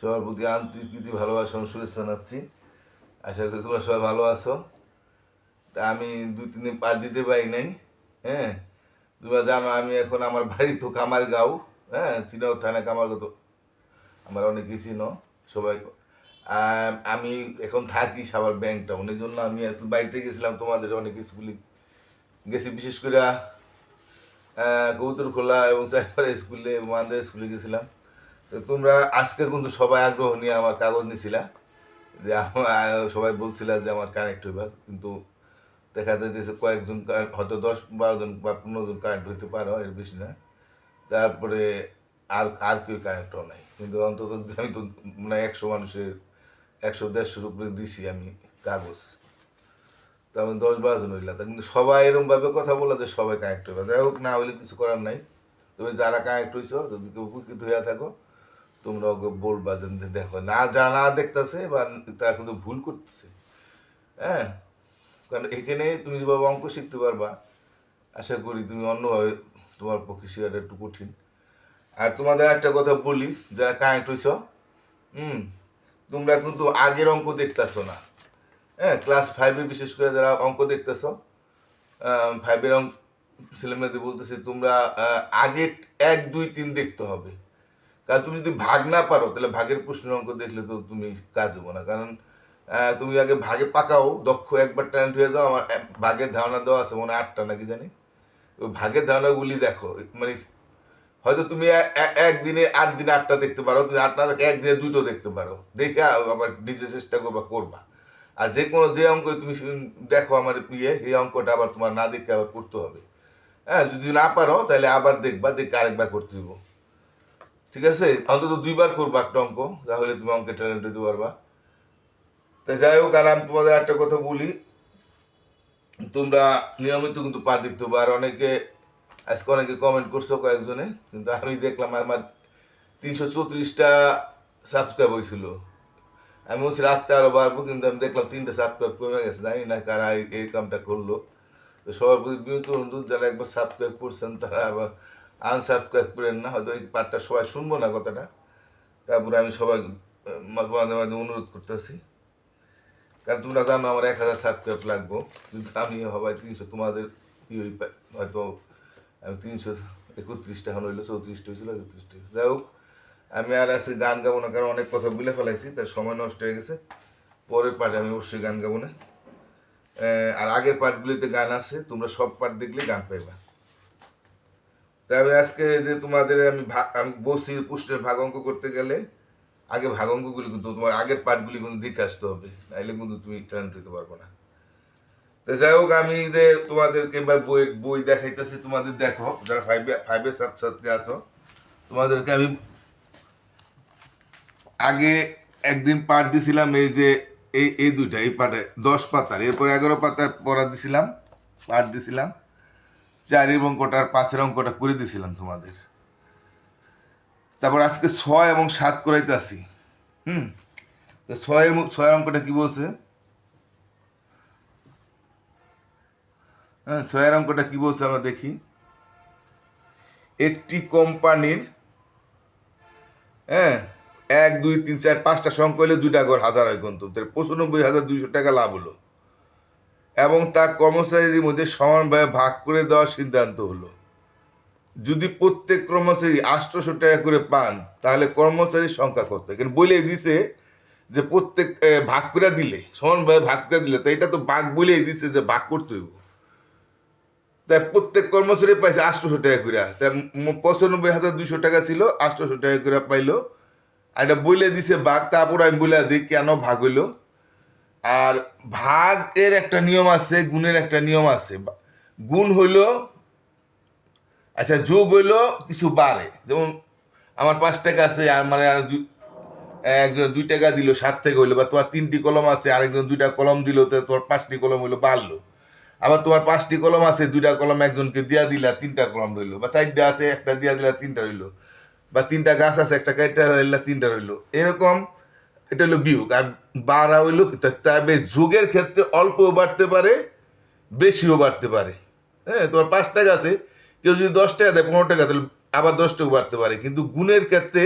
সবার প্রতি আন্তরিক প্রীতি, ভালোবাসা শুভেচ্ছা জানাচ্ছি। আশা করি তোমরা সবাই ভালো আছো। তা আমি দুই, তিন দিন পার দিতে পারি নাই হ্যাঁ? তোমরা জানো আমি এখন আমার বাড়ি তো কামার গাঁও হ্যাঁ? চিনাও থানা কামার তো আমার অনেকে চিনো, সবাই। আমি এখন থাকি সাবার ব্যাংক এই জন্য আমি একটু বাড়িতে গেছিলাম তোমাদের অনেক স্কুলে। গেছি বিশেষ করে কবুতর খোলা এবং চাইপাড়া স্কুলে মান্দা স্কুলে গেছিলাম। তো তোমরা আজকে কিন্তু সবাই আগ্রহ নিয়ে আমার কাগজ নিছিলা, যে আমার, সবাই বলছিলা যে আমার কানেক্ট হইবা, কিন্তু দেখা যাইতেছে কয়েকজন হয়তো দশ বারো জন বা পনেরো জন কারেন্ট হইতে পারো, এর বেশি না। তারপরে আর আর কেউ কানেক্টও নাই। কিন্তু অন্তত আমি তো মানে একশো মানুষের একশো দেড়শোর উপরে দিছি আমি কাগজ। তো আমি দশ বারো জন হইলাম। তা কিন্তু সবাই এরকমভাবে কথা বলে যে সবাই কানেক্ট হবে যাই হোক, না হলে কিছু করার নাই। তবে যারা কানেক্ট হয়েছ যদি কেউ উপকৃত হইয়া থাকো তোমরা বলবা দেখো। না যারা না দেখতেছে বা তারা কিন্তু ভুল করতেছে। হ্যাঁ? কারণ এখানে তুমি যেভাবে অঙ্ক শিখতে পারবা, আশা করি তুমি অন্যভাবে তোমার পক্ষে শেখাটা একটু কঠিন। আর তোমাদের একটা কথা বলি, যারা কানেক্ট হয়েছ হুম, তোমরা কিন্তু আগের অঙ্ক দেখতেছো না। হ্যাঁ ক্লাস ফাইভে বিশেষ করে যারা অঙ্ক দেখতেছ ফাইভের অঙ্ক ছেলেমেয়েদের বলতেছে তোমরা আগের এক, দুই, তিন দেখতে হবে। কারণ তুমি যদি ভাগ না পারো, তাহলে ভাগের প্রশ্নের অঙ্ক দেখলে তো তুমি কাজ হব না। কারণ তুমি আগে ভাগে পাকাও, দক্ষ একবার ট্যালেন্ট হয়ে যাও, আমার ভাগের ধারণা দেওয়া আছে, মনে আটটা নাকি জানি? ওই ভাগের ধারণাগুলি দেখো মানে হয়তো তুমি একদিনে আট দিনে আটটা দেখতে পারো, তুমি আট না দেখে একদিনে দুটো দেখতে পারো। দেখে আবার নিজে চেষ্টা করবা করবা। আর যে কোনো যে অঙ্ক তুমি দেখো আমার ইয়ে এই অঙ্কটা আবার তোমার না দেখে আবার করতে হবে। হ্যাঁ যদি না পারো, তাহলে আবার দেখবা, দেখে আরেকবার করতে হইব। ঠিক আছে? অন্তত দুইবার করবা একটা অঙ্ক তাহলে তুমি অঙ্কের ট্যালেন্ট দিতে পারবা। তাই যাই হোক, আর আমি তোমাদের একটা কথা বলি। তোমরা নিয়মিত কিন্তু পা দেখতে আর অনেকে, আজকে অনেকে কমেন্ট করছ কয়েকজনে, কিন্তু আমি দেখলাম আমার তিনশো চৌত্রিশটা সাবস্ক্রাইব হয়েছিল। আমি বলছি, রাত্রে আরও বাড়বো, কিন্তু আমি দেখলাম তিনটা সাবস্ক্রাইব কমে গেছে। জানি না কারা এই কামটা করল। তো সবার প্রতি বিনীত অনুরোধ যারা একবার সাবস্ক্রাইব করছেন, তারা আবার আনসাবস্ক্রাইব করেন না, হয়তো এই পার্টটা সবাই শুনব না কথাটা। তারপরে আমি সবাই মাঝে মাঝে অনুরোধ করতেছি। কারণ তোমরা জানো আমার এক হাজার সাবস্ক্রাইব লাগবো, কিন্তু আমি হবাই তিনশো তোমাদের ই হই পা- হয়তো আমি তিনশো একত্রিশটা এখন হইল, চৌত্রিশটা হয়েছিল একত্রিশটা যাই হোক, আমি আর আজকে গান গাবো না, কারণ অনেক কথা বলে ফেলাইছি তার সময় নষ্ট হয়ে গেছে। পরের পার্টে আমি অবশ্যই গান গাবো না। আর আগের পার্টগুলিতে গান আছে, তোমরা সব পার্ট দেখলে গান পাইবা। তাই আমি আজকে যে তোমাদের আমি আমি বসি পুষ্টের ভাগ অঙ্ক করতে গেলে, আগে ভাগ অঙ্কগুলি কিন্তু তোমার আগের পার্টগুলি কিন্তু দেখে আসতে হবে, নাইলে কিন্তু তুমি ট্যালেন্ট হইতে পারব না। তো যাই হোক, আমি যে তোমাদেরকে এবার বই বই দেখাইতেছি, তোমাদের দেখো, যারা ফাইভে ফাইভের ছাত্রছাত্রী আছো, তোমাদেরকে আমি আগে একদিন পাঠ দিছিলাম এই যে, এই এই দুইটা, এই পাঠে দশ পাতার, এরপর এগারো পাতার পড়া দিছিলাম, পাঠ দিছিলাম। চারের অঙ্কটা আর পাঁচের অঙ্কটা করে দিছিলাম তোমাদের। তারপর আজকে ছয় এবং সাত করাইতে আসি। হুম? তো ছয়ের ছয়ের অঙ্কটা কি বলছে? হ্যাঁ ছয়ের অঙ্কটা কি বলছে আমরা দেখি। একটি কোম্পানির হ্যাঁ এক, দুই, তিন, চার, পাঁচটা সংখ্যা হলে দুইটা ঘর হাজার হয় তাহলে পঁচানব্বই হাজার দুইশো টাকা লাভ হলো। এবং তা কর্মচারীর মধ্যে সমানভাবে ভাগ করে দেওয়ার সিদ্ধান্ত হলো। যদি প্রত্যেক কর্মচারী আটশোশো টাকা করে পান, তাহলে কর্মচারীর সংখ্যা কত? এখানে বলে দিছে যে প্রত্যেক ভাগ করে দিলে, সমানভাবে ভাগ করে দিলে তাই এটা তো ভাগ বলেই দিছে যে ভাগ করতে হইব। তাই প্রত্যেক কর্মচারী পাইছে আটশোশো টাকা করে তাই পঁচানব্বই হাজার দুইশো টাকা ছিল আটশোশো টাকা করে পাইলো। আর এটা বলে দিছে ভাগ তারপর আমি বলে দিই কেন ভাগ হইল। আর ভাগের একটা নিয়ম আছে, গুণের একটা নিয়ম আছে। গুণ হইল আচ্ছা যোগ হইল কিছু বাড়ে। যেমন আমার পাঁচ টাকা আছে, আর মানে আর একজন দুই টাকা দিল, সাত টাকা হইল, বা তোমার তিনটি কলম আছে, আরেকজন দুইটা কলম দিল, তো তোমার পাঁচটি কলম হইল বাড়লো। আবার তোমার পাঁচটি কলম আছে, দুইটা কলম একজনকে দিয়া দিলা, তিনটা কলম রইল। বা চারটা আছে, একটা দিয়া দিলা, তিনটা রইল। বা তিনটা গাছ আছে, একটা কাইটা রইলা তিনটা রইল। এরকম এটা হলো বিয়োগ। আর বাড়া হইল তবে যোগের ক্ষেত্রে অল্পও বাড়তে পারে, বেশিও বাড়তে পারে। হ্যাঁ তোমার পাঁচ টাকা আছে, কেউ যদি দশ টাকা দেয়, পনেরো টাকা, তাহলে আবার দশ টাকা বাড়তে পারে। কিন্তু গুণের ক্ষেত্রে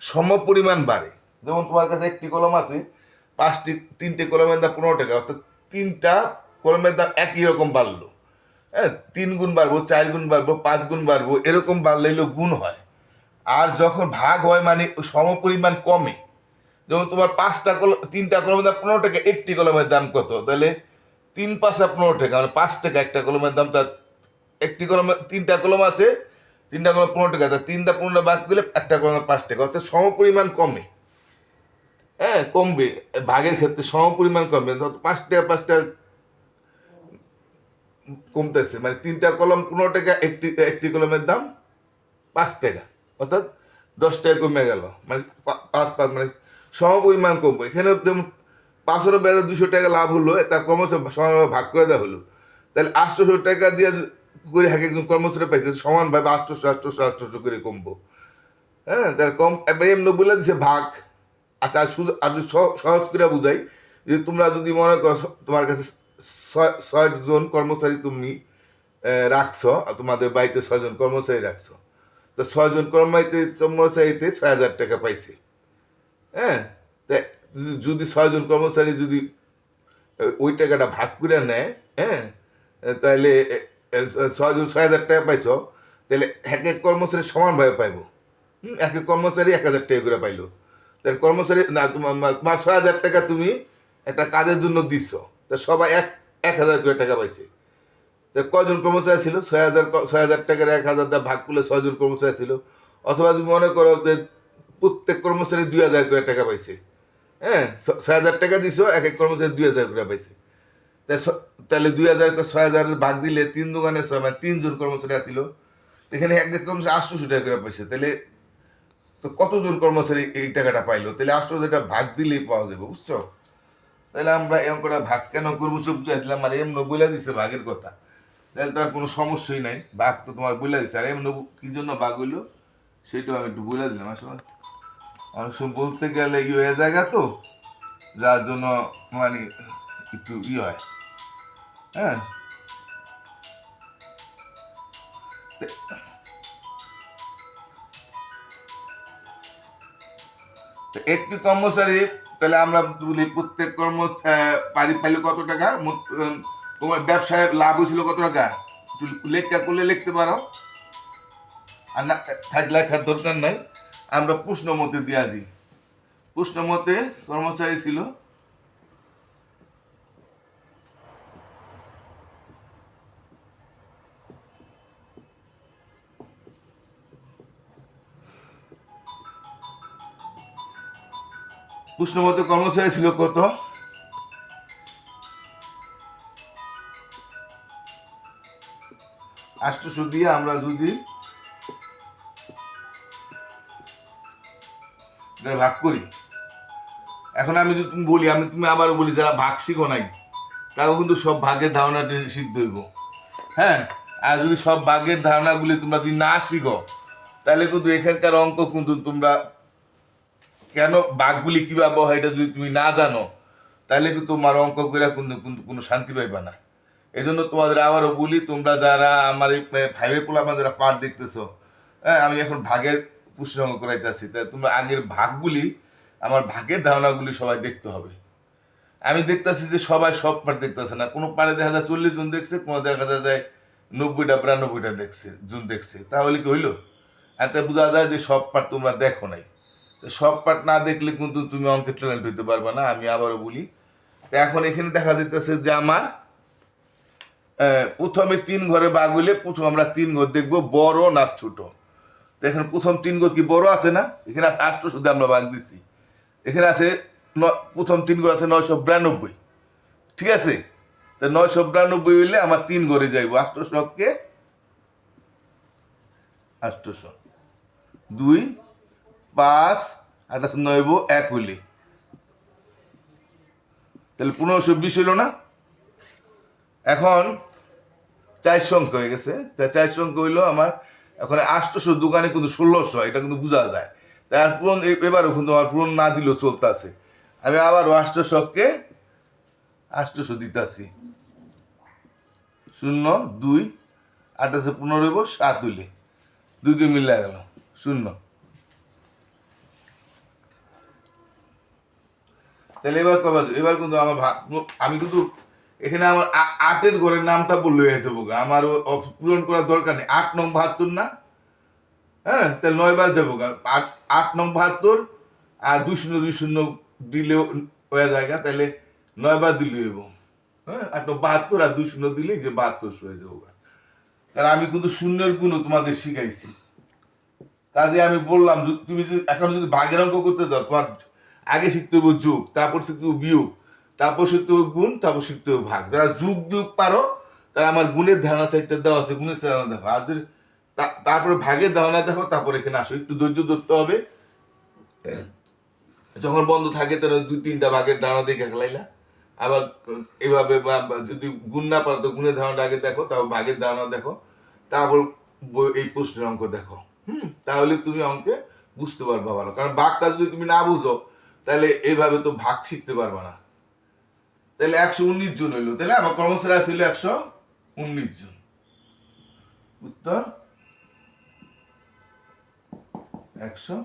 সম পরিমাণ বাড়ে। যেমন তোমার কাছে একটি কলম আছে, পাঁচটি, তিনটে কলমের দাম পনেরো টাকা, অর্থাৎ তিনটা কলমের দাম একই রকম বাড়লো। হ্যাঁ তিন গুণ বাড়বো, চার গুণ বাড়বো, পাঁচ গুণ বাড়বো, এরকম বাড়লে গুণ হয়। আর যখন ভাগ হয় মানে সম পরিমাণ কমে। যেমন তোমার পাঁচটা কলম তিনটা কলমের দাম পনেরো টাকা, একটি কলমের দাম কত? তাহলে তিন পাঁচা পনেরো টাকা মানে পাঁচ টাকা একটা কলমের দাম তার একটি কলমে তিনটা কলম আছে, তিনটা কলম পনেরো টাকা তার তিনটা পনেরো ভাগ করলে একটা কলমে পাঁচ টাকা, অর্থাৎ সম পরিমাণ কমে। হ্যাঁ কমবে, ভাগের ক্ষেত্রে সম পরিমাণ কমবে, ধর পাঁচ টাকা পাঁচ টাকা কমতেছে মানে তিনটা কলম পনেরো টাকা, একটি একটি কলমের দাম পাঁচ টাকা, অর্থাৎ দশ টাকা কমে গেল মানে পাঁচ পাঁচ মানে সম পরিমাণ কমবে। এখানে যেমন পাঁচশো বেড়ে দুশো টাকা লাভ হলো তা কর্মচারী সমানভাবে ভাগ করে দেওয়া হলো। তাহলে আটশোশো টাকা দিয়ে করে এক একজন কর্মচারী পাইছে সমানভাবে আটশোশো আটশোশো আটশোশো করে কমবো। হ্যাঁ তাহলে কম, এবার এমনি বলে দিছে ভাগ। আচ্ছা আর সুজ- আর সহজ করে বুঝাই যে তোমরা যদি মনে করো তোমার কাছে ছয়জন কর্মচারী তুমি রাখছো, আর তোমাদের বাড়িতে ছয়জন কর্মচারী রাখছো, তো ছয়জন কর্মচারীতে কর্মচারীতে ছয় হাজার টাকা পাইছে। হ্যাঁ? তা যদি- ছয়জন কর্মচারী যদি ওই টাকাটা ভাগ করে নেয় হ্যাঁ? তাহলে ছয়জন ছয় হাজার টাকা পাইছ তাহলে এক এক কর্মচারী সমানভাবে পাইব। এক এক কর্মচারী এক হাজার টাকা করে পাইলো। তাহলে কর্মচারী, না তোমার ছয় হাজার টাকা তুমি একটা কাজের জন্য দিচ্ছ তা সবাই এক এক হাজার করে টাকা পাইছে। তা কজন কর্মচারী ছিল? ছয় হাজার ছয় হাজার টাকার এক হাজার দা ভাগ করলে ছয়জন কর্মচারী ছিল। অথবা তুমি মনে করো যে প্রত্যেক কর্মচারী দুই হাজার করে টাকা পাইছে। হ্যাঁ ছয় হাজার টাকা দিছো, এক এক কর্মচারী দুই হাজার করে পাইছে। তাহলে দুই হাজার ছয় হাজার ভাগ দিলে তিন দোকানে ছয় মানে তিনজন কর্মচারী আসছিল এখানে এক এক কর্মচারী আটশোশো টাকা করে পাইছে। তাহলে তো কতজন কর্মচারী এই টাকাটা পাইলো? তাহলে আটশো টাকা ভাগ দিলেই পাওয়া যাবে, বুঝছ? তাহলে আমরা এরকম করে ভাগ কেন করব? সব চাইছিলাম আর এমন বলে দিছে ভাগের কথা। তাহলে তো আর কোনো সমস্যাই নাই, ভাগ তো তোমার বলে দিচ্ছে আর এমন কি জন্য ভাগ হইল? সেটাও আমি একটু বলে দিলাম, আসলে বলতে গেলে ই হয়ে জায়গা তো, যার জন্য মানে একটু ই হয়। হ্যাঁ? তো একটি কর্মচারী, তাহলে আমরা বলি প্রত্যেক কর্মচারী পাইলে কত টাকা? তোমার ব্যবসায় লাভ হয়েছিল কত টাকা? একটু লেখা করলে লিখতে পারো। আর না থাক লেখার দরকার নাই। আমরা প্রশ্ন মতে দিয়া দিই। প্রশ্ন মতে কর্মচারী ছিল? প্রশ্ন মতে কর্মচারী ছিল কত? আষ্টশো দিয়ে আমরা যদি এটা ভাগ করি। এখন আমি যদি তুমি বলি, আমি তুমি আবার বলি, যারা ভাগ শিখো নাই, তারাও কিন্তু সব ভাগের ধারণাটি শিখতে হইব। হ্যাঁ? আর যদি সব ভাগের ধারণাগুলি তোমরা যদি না শিখো, তাহলে কিন্তু এখানকার অঙ্ক কিন্তু তোমরা কেন বাঘগুলি কীভাবে হয় এটা যদি তুমি না জানো, তাহলে কিন্তু তোমার অঙ্ক করে কিন্তু কিন্তু কোনো শান্তি পাইবা না। এই জন্য তোমাদের আবারও বলি, তোমরা যারা আমার এই ফাইভের পোলা যারা পাঠ দেখতেছো হ্যাঁ আমি এখন ভাগের পুষ্টি অঙ্ক করাইতেছি। তাই তোমরা আগের ভাগগুলি, আমার ভাগের ধারণাগুলি সবাই দেখতে হবে। আমি দেখতেছি যে সবাই সব পার্ট দেখতেছে না। কোনো পারে দেখা যায় চল্লিশ জন দেখছে, কোনো দেখা যায় নব্বইটা, বিরানব্বইটা দেখছে, জন দেখছে। তাহলে কি হইল? এতে বোঝা যায় যে সব পার্ট তোমরা দেখো নাই। তো সব পার্ট না দেখলে কিন্তু তুমি অঙ্কের ট্যালেন্ট হইতে পারবে না, আমি আবারও বলি। তো এখন এখানে দেখা যেতেছে যে আমার প্রথমে তিন ঘরে বাঘ হইলে প্রথম আমরা তিন ঘর দেখব, বড় না ছোট। এখানে প্রথম তিন ঘর কি বড় আছে না? এখানে আছে আটশো শুধু আমরা বাঘ দিছি। এখানে আছে প্রথম তিন ঘর আছে নয়শো বিরানব্বই। ঠিক আছে? তা নয়শো বিরানব্বই হইলে আমার তিন ঘরে যাইবো। আটশোশোকে আটশোশো দুই, পাঁচ, আঠাশো, নয়বো, এক হইলে। তাহলে পনেরোশো বিশ হইল না? এখন চার সংখ্যা হয়ে গেছে। তা চার সংখ্যা হইল আমার এখন আটশোশো দোকানে কিন্তু ষোলোশো, এটা কিন্তু বোঝা যায়। তাই আর পূরণ এবারও কিন্তু আমার পূরণ না দিলেও চলতে আছে আমি আবার আষ্টশোকে আষ্টশো দিতে আছি শূন্য, দুই, আঠাশে পনেরো হইব, সাত হইলে। দুই দুই মিলে গেল, শূন্য। তাহলে এবার কবে এবার কিন্তু আমার আমি কিন্তু এখানে আমার আটের ঘরের নামটা বললে হয়েছে বোকা আমার পূরণ করার দরকার নেই। আট নং বাহাত্তর না? হ্যাঁ তাহলে নয় বার যাব। আট আট নং বাহাত্তর আর দুই শূন্য দুই শূন্য দিলেও হয়ে জায়গা তাহলে নয় বার দিলে হইব। হ্যাঁ আট নং বাহাত্তর আর দুই শূন্য দিলেই যে বাহাত্তর হয়ে যাব। কারণ আমি কিন্তু শূন্যের গুণও তোমাদের শিখাইছি। কাজে আমি বললাম তুমি যদি এখন যদি ভাগের অঙ্ক করতে দাও তোমার আগে শিখতে হবে যোগ, তারপর শিখতে হবে বিয়োগ। শিখতে গুণ হবে ভাগ। যারা যুগ বিয়োগ পারো, তারা আমার গুণের ধারণা সাইডটা দেওয়া আছে, গুণের ধারণা দেখো। আর যদি তারপরে ভাগের ধারণা দেখো, তারপরে এখানে আসো। একটু ধৈর্য ধরতে হবে। যখন বন্ধ থাকে, তাহলে দুই, তিনটা ভাগের ধারণা দেখে খেলাইলা। আবার এভাবে যদি গুণ না পারো, তো গুণের ধারণা আগে দেখো তারপর ভাগের ধারণা দেখো। তারপর এই প্রশ্নের অঙ্ক দেখো। হুম? তাহলে তুমি অঙ্কে বুঝতে পারবা ভালো। কারণ বাঘটা যদি তুমি না বুঝো, তাহলে এইভাবে তো ভাগ শিখতে পারবা না। তাহলে একশো উনিশ জন হইল। তাহলে আমার কর্মচারী ছিল একশো উনিশ জন। উত্তর? একশো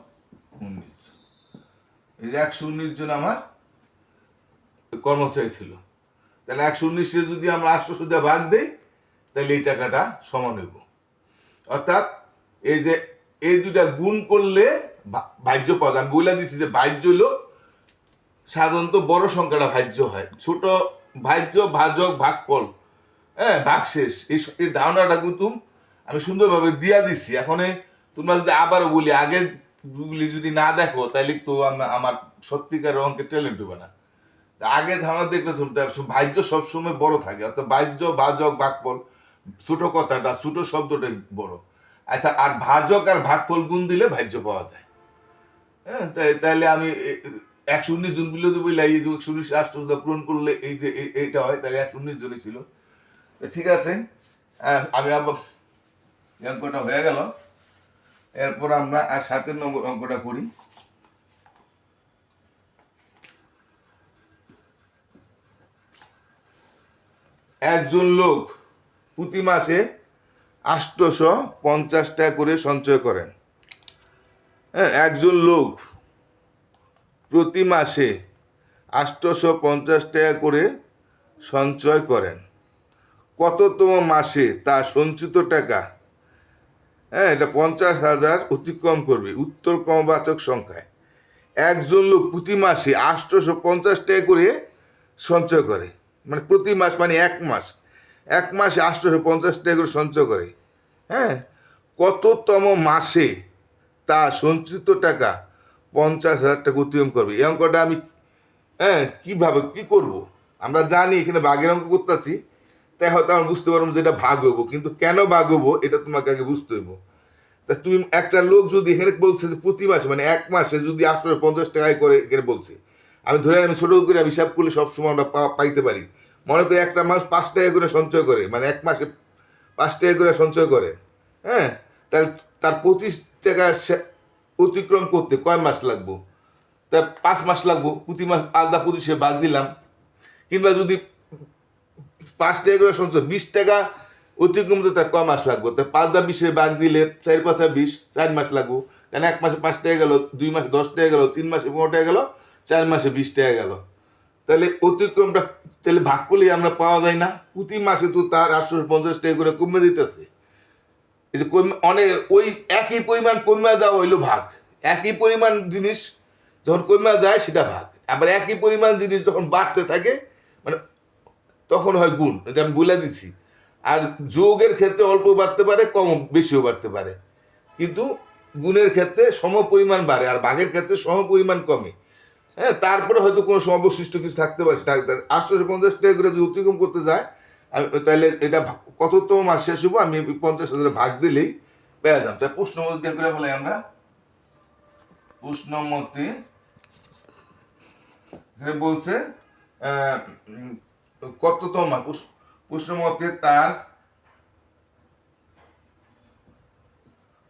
উনিশ জন। এই যে একশো উনিশ জন আমার কর্মচারী ছিল। তাহলে একশো উনিশে যদি আমরা আটশো সুদা ভাগ দেই, তাহলে এই টাকাটা সমান হইব। অর্থাৎ এই যে এই দুটা গুণ করলে ভাজ্য পদ আমি বলে দিছি যে ভাজ্য হলো সাধারণত বড় সংখ্যাটা ভাজ্য হয়। ছোট ভাজ্য, ভাজক, ভাগফল হ্যাঁ ভাগশেষ, এই ধারণাটা কিন্তু আমি সুন্দরভাবে দিয়া দিচ্ছি এখন তোমরা যদি আবারও বলি, আগের গুলি যদি না দেখো তাহলে তো আমার সত্যিকার অঙ্কের ট্যালেন্ট হবে না। আগে ধারণা দেখলে তুমি ভাজ্য সবসময় বড় থাকে। অর্থাৎ ভাজ্য, ভাজক, ভাগফল, ছোট কথাটা, ছোট শব্দটাই বড়। আচ্ছা আর ভাজক আর ভাগফল গুণ দিলে ভাজ্য পাওয়া যায়। হ্যাঁ তাই- তাহলে আমি একশো উনিশ জন বিলো দেবো এই যে একশো উনিশ রাষ্ট্র পূরণ করলে এই যে এই- এইটা হয়, তাহলে একশো উনিশ জনই ছিল। তো ঠিক আছে আমি আবার এই অঙ্কটা হয়ে গেল। এরপর আমরা আর সাতের নম্বর অঙ্কটা করি। একজন লোক প্রতি মাসে আষ্টশো পঞ্চাশ টাকা করে সঞ্চয় করেন। হ্যাঁ একজন লোক প্রতি মাসে আষ্টশো পঞ্চাশ টাকা করে সঞ্চয় করেন। কততম মাসে তার সঞ্চিত টাকা? হ্যাঁ এটা পঞ্চাশ হাজার অতিক্রম করবে, উত্তর ক্রমবাচক সংখ্যায়। একজন লোক প্রতি মাসে আষ্টশো পঞ্চাশ টাকা করে সঞ্চয় করে। মানে প্রতি মাস মানে এক মাস। এক মাসে আষ্টশো পঞ্চাশ টাকা করে সঞ্চয় করে। হ্যাঁ কততম মাসে তার সঞ্চিত টাকা পঞ্চাশ হাজার টাকা অতিক্রম করবে। এই অঙ্কটা আমি হ্যাঁ কীভাবে, কী করব? আমরা জানি এখানে ভাগের অঙ্ক করতেছি, তাই হয়তো আমরা বুঝতে পারব যে এটা ভাগ হব কিন্তু কেন ভাগ হব এটা তোমাকে আগে বুঝতে হইব। তা তুমি একটা লোক যদি এখানে বলছে যে প্রতি মাসে মানে এক মাসে যদি আটশো পঞ্চাশ টাকায় করে এখানে বলছে, আমি ধরে আমি ছোটো করে আমি হিসাব করলে সবসময় আমরা পাইতে পারি। মনে করি একটা মাস পাঁচ টাকা করে সঞ্চয় করে মানে এক মাসে পাঁচ টাকা করে সঞ্চয় করে হ্যাঁ তাহলে তার পঁচিশ টাকা অতিক্রম করতে কয় মাস লাগবো? তা পাঁচ মাস লাগবো, প্রতি মাস আলাদা পঁচিশে বাদ দিলাম। কিংবা যদি পাঁচ টাকা করে সঞ্চয়, বিশ টাকা অতিক্রম করতে তার কয় মাস লাগবো? তা পাঁচ দা বিশে বাদ দিলে চার পাঁচা বিশ, চার মাস লাগবো। কারণ এক মাসে পাঁচ টাকা গেল, দুই মাসে দশ টাকা গেল, তিন মাসে পনেরো টাকা গেল, চার মাসে বিশ টাকা গেল। তাহলে অতিক্রমটা তাহলে ভাগ করলেই আমরা পাওয়া যায় না। প্রতি মাসে তো তার আটশো পঞ্চাশ টাকা করে কমে দিতেছে। যে অনেক ওই একই পরিমাণ কমে যাওয়া হইল ভাগ। একই পরিমাণ জিনিস যখন কমে যায় সেটা ভাগ। আবার একই পরিমাণ জিনিস যখন বাড়তে থাকে মানে তখন হয় গুণ, এটা আমি বলে দিচ্ছি আর যোগের ক্ষেত্রে অল্প বাড়তে পারে, কম বেশিও বাড়তে পারে। কিন্তু গুণের ক্ষেত্রে সম পরিমাণ বাড়ে, আর ভাগের ক্ষেত্রে সম পরিমাণ কমে। হ্যাঁ তারপরে হয়তো কোনো সর্বশিষ্ট কিছু থাকতে পারে আটশোশো পঞ্চাশ টাকা করে যদি অতিক্রম করতে যায় তাহলে এটা কততম মাস শেষ হব আমি পঞ্চাশ হাজার ভাগ দিলেই পেয়ে যাম। তাই প্রশ্ন মধ্যে করে বলে আমরা। প্রশ্ন মতে এখানে বলছে কততম প্রশ্ন মতে তার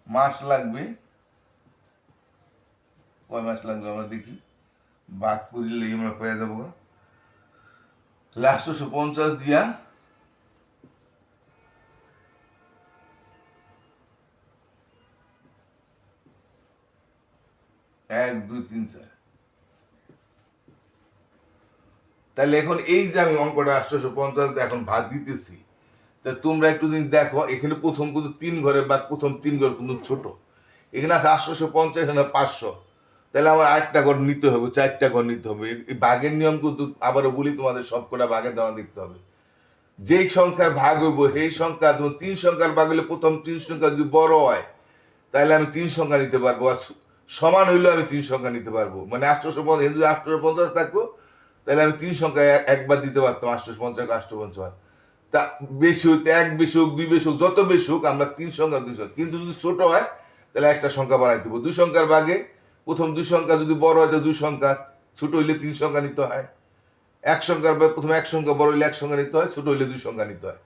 মাস লাগবে। কয় মাস লাগবে আমরা দেখি। বাদ করিলে আমরা পেয়ে যাব। লাস্টশো পঞ্চাশ দিয়া এক, দুই, তিন, চার। তাহলে এখন এই যে আমি অঙ্কটা আটশোশো পঞ্চাশ এখন ভাগ দিতেছি, তা তোমরা একটু দিন দেখো, এখানে প্রথম কিন্তু তিন ঘরে বা প্রথম তিন ঘর কিন্তু ছোট। এখানে আছে আটশোশো পঞ্চাশ, এখানে পাঁচশো। তাহলে আমার আটটা ঘর নিতে হবে, চারটা ঘর নিতে হবে। এই ভাগের নিয়ম কিন্তু আবারও বলি, তোমাদের সব কটা ভাগের দেওয়া দেখতে হবে। যেই সংখ্যার ভাগ হইব, সেই সংখ্যা ধরুন তিন সংখ্যার ভাগ হলে প্রথম তিন সংখ্যা যদি বড় হয়, তাহলে আমি তিন সংখ্যা নিতে পারব। আর সমান হইলেও আমি তিন সংখ্যা নিতে পারব। মানে আটশোশো পঞ্চাশ যদি আটশোশো পঞ্চাশ থাকব, তাহলে আমি তিন সংখ্যা একবার দিতে পারতাম আটশোশো পঞ্চাশ আটশো পঞ্চাশ তা বেশি হইতে এক বেশি হোক, দুই বেশি হোক, যত বেশি হোক, আমরা তিন সংখ্যা, দুই সংখ্যা। কিন্তু যদি ছোট হয়, তাহলে একটা সংখ্যা বাড়াই দেবো। দুই সংখ্যার ভাগে প্রথম দুই সংখ্যা যদি বড় হয়, তো দুই সংখ্যা, ছোট হইলে তিন সংখ্যা নিতে হয়। এক সংখ্যার বা প্রথমে এক সংখ্যা বড় হইলে এক সংখ্যা নিতে হয়, ছোট হইলে দুই সংখ্যা নিতে হয়।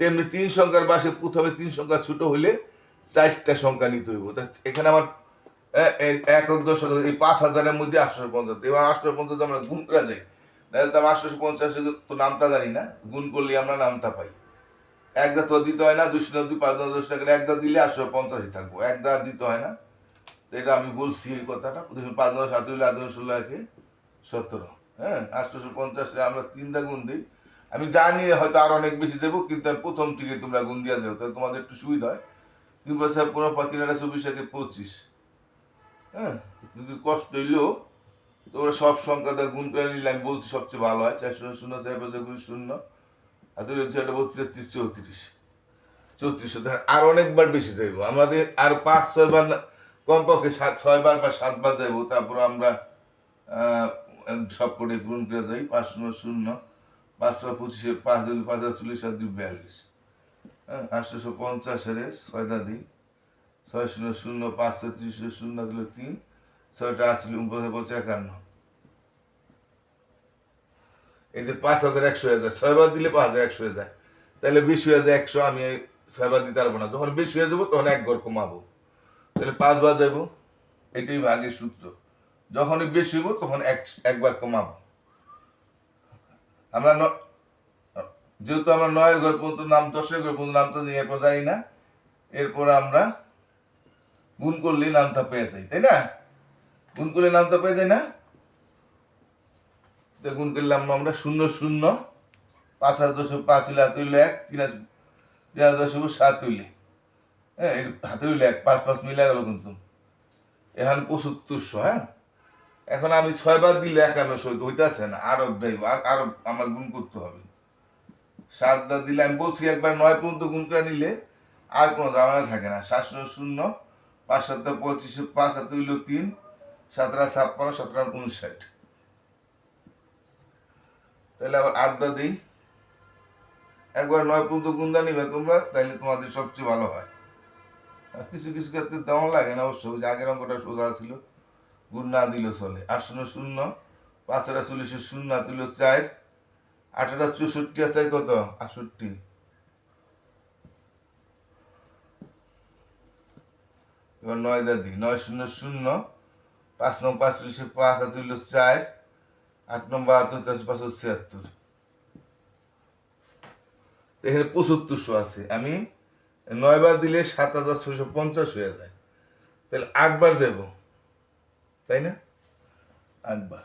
তেমনি তিন সংখ্যার বাসে প্রথমে তিন সংখ্যা ছোট হইলে চারটা সংখ্যা নিতে হইব। তা এখানে আমার একক দশ এই পাঁচ হাজারের মধ্যে আটশো পঞ্চাশ। এবার আটশো পঞ্চাশ আমরা গুণ করা যায় নাহলে তো আটশো পঞ্চাশ তো নামটা জানি না। গুণ করলে আমরা নামটা পাই। একদা তো দিতে হয় না, দুই শূন্য দুই পাঁচ দশ টাকা একদা দিলে আটশো পঞ্চাশই থাকব। একদা দিতে হয় না। তো এটা আমি বলছি এই কথাটা। দুই পাঁচ দশ সাত হইলে আট ষোলো একে সতেরো। হ্যাঁ আটশোশো পঞ্চাশে আমরা তিনটা গুণ দিই। আমি জানি হয়তো আর অনেক বেশি দেবো, কিন্তু প্রথম থেকে তোমরা গুণ দিয়ে দেবো তাহলে তোমাদের একটু সুবিধা হয়। তিন বছর পনেরো তিন হাজার চব্বিশ একে পঁচিশ। হ্যাঁ। যদি কষ্ট হইলেও, তোমরা সব সংখ্যা দিয়ে গুণ করে নিলে, আমি বলছি সবচেয়ে ভালো হয়, চারশো শূন্য, চার পাঁচ একুশ শূন্য, আর দুই হচ্ছে একটা চৌত্রিশ। চৌত্রিশ আর অনেকবার বেশি যাইব। আমাদের আর পাঁচ ছয়বার কমপক্ষে সাত ছয়বার বা সাতবার যাইব। তারপর আমরা সব করে গুণ করে যাই, পাঁচ শূন্য শূন্য, পাঁচ পাঁচ পঁচিশে পাঁচ দুই পাঁচ হাজার চল্লিশ, আর দুই বিয়াল্লিশ। হ্যাঁ আটশোশো পঞ্চাশের ছয়টা দিই। ছয় শূন্য শূন্য পাঁচ ছত্রিশ শূন্য দিল তিন, ছয়টা আছিল বলছে একান্ন। এই যে পাঁচ হাজার একশো হয়ে যায়, ছয়বার দিলে পাঁচ হাজার একশো হয়ে যায়। তাহলে বেশি হয়ে যায় একশো, আমি ছয়বার দিতে পারব না। যখন বেশি হয়ে যাব, তখন এক ঘর কমাবো। তাহলে পাঁচবার যাব এটাই ভাগের সূত্র। যখনই বেশি হব তখন এক, একবার কমাবো। আমরা যেহেতু আমরা নয়ের ঘর পর্যন্ত নাম, দশের ঘর পর্যন্ত নামটা এরপর জানি না, এরপর আমরা গুণ করলে নামটা পেয়ে যাই তাই না? গুণ করলে নামটা পেয়ে যাই না? গুণ করলাম আমরা শূন্য শূন্য পাঁচ হাজার দশ পাঁচ হইলে হাতে হইলে এক, তিন হাজার তিন হাজার দশ সাত হইলে। হ্যাঁ হাতে হইলে এক, পাঁচ পাঁচ মিলে গেল কিন্তু। এখন পঁচাত্তরশো হ্যাঁ? এখন আমি ছয়বার দিলে একান্নশো হইতেছে না আরও দেব, আর আমার গুণ করতে হবে। সাতবার দিলে আমি বলছি একবার নয় পর্যন্ত গুণ করে নিলে আর কোনো ঝামেলা থাকে না, সাতশো শূন্য পাঁচ সাতটা পঁচিশে পাঁচ হাতে হইল তিন সাতটা ছাপ্পান্ন, সতেরো, উনষাট। তাহলে আবার আটটা দিই। একবার নয় পর্যন্ত গুন্দা নিবে তোমরা, তাইলে তোমাদের সবচেয়ে ভালো হয়। আর কিছু কিছু ক্ষেত্রে তেমন লাগে না অবশ্য যে আগের অঙ্কটা সোজা ছিল। গুণ না দিল চলে। আট শূন্য শূন্য পাঁচ হাজার চল্লিশে শূন্য তুল চার আঠারো চৌষট্টি আছে কত? আটষট্টি। এবার নয় দা দিই, নয় শূন্য শূন্য, পাঁচ নম্বর পাঁচচল্লিশে পাঁচ হাতে হইল চার, আট নম্বর বাহাত্তর তেরোশো পাঁচশো ছিয়াত্তর। এখানে পঁচাত্তরশো আছে। আমি নয়বার দিলে সাত হাজার ছশো পঞ্চাশ হয়ে যায়। তাহলে আটবার যাব তাই না? আটবার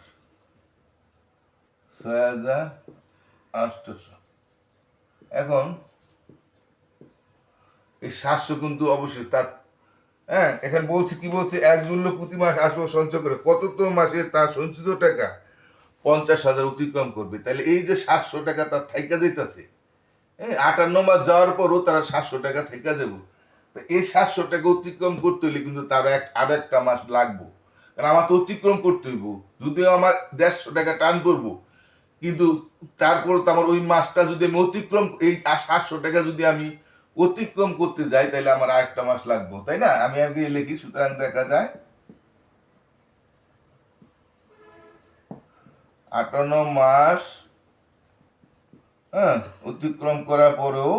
ছয় হাজার আটশোশো এখন এই সাতশো কিন্তু অবশ্যই তার হ্যাঁ এখানে বলছি কি বলছে, এক জুন প্রতি মাস আসব সঞ্চয় করে। কত তো মাসে তার সঞ্চিত টাকা? পঞ্চাশ হাজার অতিক্রম করবে। তাহলে এই যে সাতশো টাকা তার থাইকা যেতেছে হ্যাঁ আটান্ন মাস যাওয়ার পরও তারা সাতশো টাকা থেকে যাব। তো এই সাতশো টাকা অতিক্রম করতে হলে কিন্তু তার এক, আরও একটা মাস লাগবো। কারণ আমার তো অতিক্রম করতে হইব। যদিও আমার দেড়শো টাকা টান করব, কিন্তু তারপর তো আমার ওই মাসটা যদি আমি অতিক্রম, এই সাতশো টাকা যদি আমি অতিক্রম করতে যাই তাহলে আমার আরেকটা মাস লাগবো, তাই না? আমি আগে লিখি, সুতরাং দেখা যায়। আটান্ন মাস হ্যাঁ অতিক্রম করার পরেও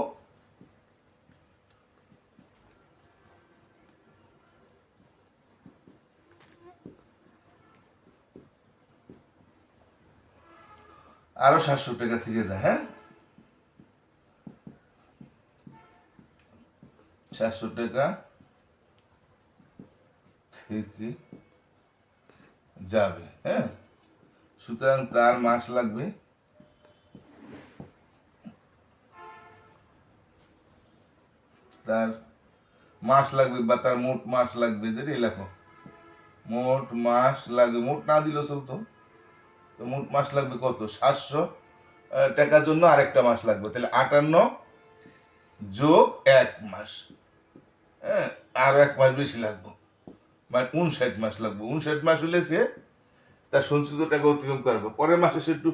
আরও সাতশো টাকা থেকে যায় হ্যাঁ? চারশো টাকা থেকে যাবে হ্যাঁ? সুতরাং তার মাস লাগবে তার মাস লাগবে বা তার মোট মাস লাগবে, যে এলাকা মোট মাস লাগবে, মোট না দিলেও চলতো। তো মোট মাস লাগবে কত? সাতশো টাকার জন্য আরেকটা মাস লাগবে। তাহলে আটান্ন যোগ এক মাস হ্যাঁ আরও এক মাস বেশি লাগবে। মানে উনষাট মাস লাগবে। উনষাট মাস হলে সে তার সঞ্চিত টাকা অতিক্রম করবে। পরের মাসে সে একটু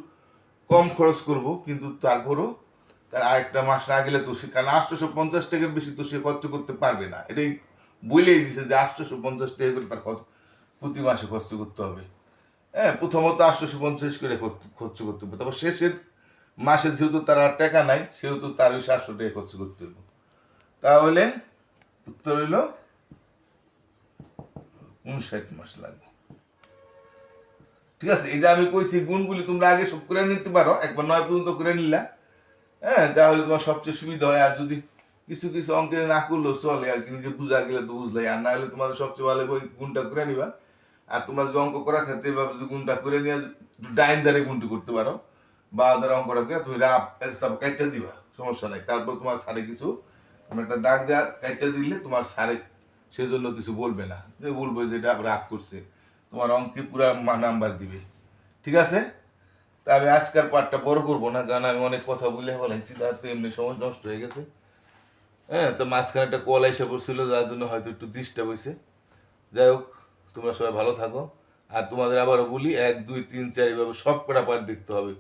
কম খরচ করব, কিন্তু তারপরও তার আরেকটা মাস না গেলে তো সে কারণ আটশোশো পঞ্চাশ টাকার বেশি তো সে খরচ করতে পারবে না। এটাই বলেই দিছে যে আটশোশো পঞ্চাশ টাকা করে তার খরচ প্রতি মাসে খরচ করতে হবে। হ্যাঁ প্রথমত আটশোশো পঞ্চাশ করে খরচ করতে হবে। তারপর শেষের মাসে যেহেতু তার আর টাকা নাই, সেহেতু তার ওই সাতশো টাকা খরচ করতে হবে। তাহলে উত্তর হইল উনষাট মাস লাগবে। ঠিক আছে, এই যে আমি কইছি গুণগুলি তোমরা আগে সব করে নিতে পারো, একবার নয় পর্যন্ত করে নিলা। হ্যাঁ তাহলে তোমার সবচেয়ে সুবিধা হয়, আর যদি কিছু কিছু অঙ্কে না করলেও চলে, আর কি নিজে বুঝা গেলে তো বুঝলাই, আর না হলে তোমাদের সবচেয়ে ভালো ওই গুণটা করে নিবা। আর তোমরা যদি অঙ্ক করা ক্ষেত্রে বা যদি গুণটা করে নিয়ে ডাইন দ্বারে গুণটি করতে পারো, বা দ্বারা অঙ্কটা করে তুমি রাপ তারপর কাইটটা দিবা, সমস্যা নাই। তারপর তোমার সারে কিছু তুমি একটা দাগ দেওয়া কাইটটা দিলে তোমার সারে সেজন্য কিছু বলবে না। যে বলব যে এটা রাগ করছে। তোমার অঙ্কে পুরা নাম্বার দিবে। ঠিক আছে? তা আমি আজকের পার্টটা বড় করব না, কারণ আমি অনেক কথা বলে বলাইছি তার তো এমনি সময় নষ্ট হয়ে গেছে। হ্যাঁ তো মাঝখানে একটা কল এসে পড়ছিল, যার জন্য হয়তো একটু ডিস্টার্ব হয়েছে যাই হোক, তোমরা সবাই ভালো থাকো। আর তোমাদের আবারও বলি, এক, দুই, তিন, চার এইভাবে সব কটা পার্ট দেখতে হবে।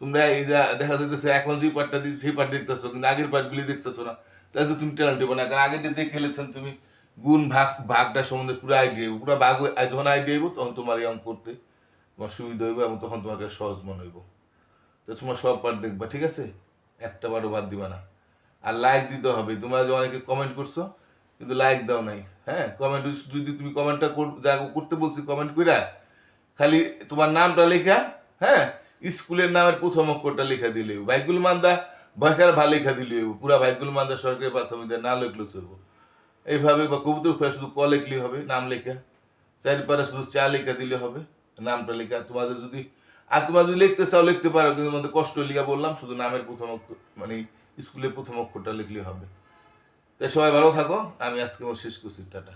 তোমরা এই যা দেখা যাইতেছে, এখন যে পার্টটা দিই সেই পার্ট দেখতেছো, কিন্তু আগের পার্টগুলি দেখতেছো না। তাই তো তুমি ট্যালেন্ট দেবো না, কারণ আগের দেখে খেলেছেন তুমি। গুণ, ভাগ, ভাগটা সম্বন্ধে পুরো আইডিয়া পুরো ভাগ যখন আইডিয়া হইব, তখন তোমার এই অঙ্ক করতে তোমার সুবিধা হইব এবং তখন তোমাকে সহজ মনে হইব। তো তোমার সব পার্ট দেখবা, ঠিক আছে? একটা বারও বাদ দিবা না। আর লাইক দিতে হবে। তোমরা যে অনেকে কমেন্ট করছ, কিন্তু লাইক দাও নাই। হ্যাঁ? কমেন্ট যদি তুমি কমেন্টটা কর যা করতে বলছি কমেন্ট কইরা খালি তোমার নামটা লেখা হ্যাঁ? স্কুলের নামের প্রথম অক্ষরটা লেখা দিলে ভাইগুল মান্দা ভয়কার লেখা দিলে পুরা ভাইগুলো মান্দা সরকারি প্রাথমিক না লেখলেও চলবো। এইভাবে বা কবুতর খোয়া শুধু ক লেখলে হবে, নাম লেখা। চারিপারে শুধু চা লেখা দিলে হবে নামটা লেখা। তোমাদের যদি, আর তোমরা যদি লিখতে চাও, লিখতে পারো, কিন্তু তোমাদের কষ্ট লিখা বললাম, শুধু নামের প্রথম অক্ষর মানে স্কুলের প্রথম অক্ষরটা লিখলে হবে। তাই সবাই ভালো থাকো, আমি আজকে আমার শেষ করছি, টাটা।